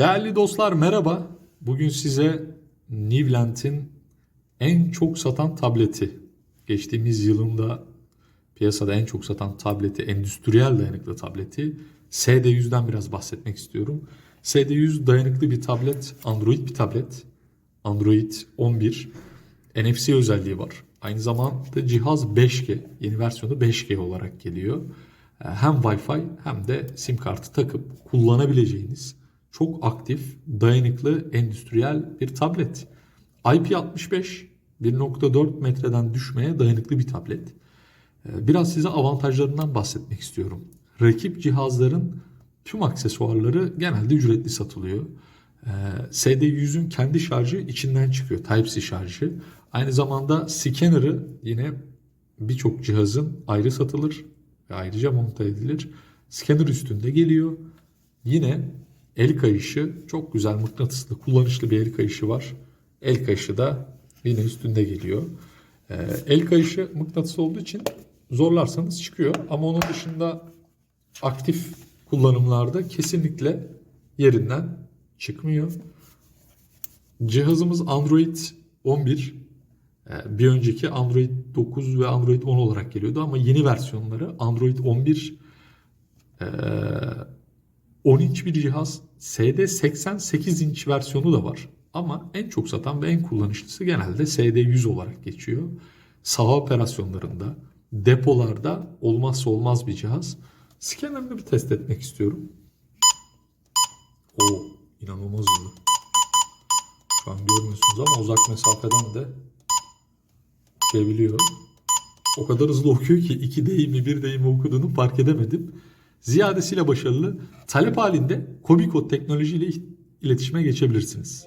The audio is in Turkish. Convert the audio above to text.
Değerli dostlar merhaba. Bugün size Nivlent'in en çok satan tableti, geçtiğimiz yılında piyasada en çok satan tableti, endüstriyel dayanıklı tableti SD100'den biraz bahsetmek istiyorum. SD100 dayanıklı bir tablet, Android bir tablet. Android 11 NFC özelliği var. Aynı zamanda cihaz 5G, yeni versiyonu 5G olarak geliyor. Ee, Hem Wi-Fi hem de sim kartı takıp kullanabileceğiniz çok aktif, dayanıklı, endüstriyel bir tablet. IP65 1.4 metreden düşmeye dayanıklı bir tablet. Ee, Biraz size avantajlarından bahsetmek istiyorum. Rakip cihazların tüm aksesuarları genelde ücretli satılıyor. Ee, SD100'ün kendi şarjı içinden çıkıyor. Type-C şarjı. Aynı zamanda scanner'ı yine birçok cihazın ayrı satılır ve ayrıca monte edilir. Scanner üstünde geliyor. Yine el kayışı çok güzel mıknatıslı kullanışlı bir el kayışı var. El kayışı da yine üstünde geliyor. Ee, el kayışı mıknatısı olduğu için zorlarsanız çıkıyor. Ama onun dışında aktif kullanımlarda kesinlikle yerinden çıkmıyor. Cihazımız Android 11. Ee, Bir önceki Android 9 ve Android 10 olarak geliyordu ama yeni versiyonları Android 11 ee, 10 inç bir cihaz. SD 88 inç versiyonu da var. Ama en çok satan ve en kullanışlısı genelde SD100 olarak geçiyor. Saha operasyonlarında, depolarda olmazsa olmaz bir cihaz. Scanner'ını bir test etmek istiyorum. Oo, inanılmaz hızlı. Şu an görmüyorsunuz ama uzak mesafeden de okuyabiliyor. O kadar hızlı okuyor ki iki deyimi bir deyimi okuduğunu fark edemedim ziyadesiyle başarılı talep halinde Kobiko teknolojiyle iletişime geçebilirsiniz.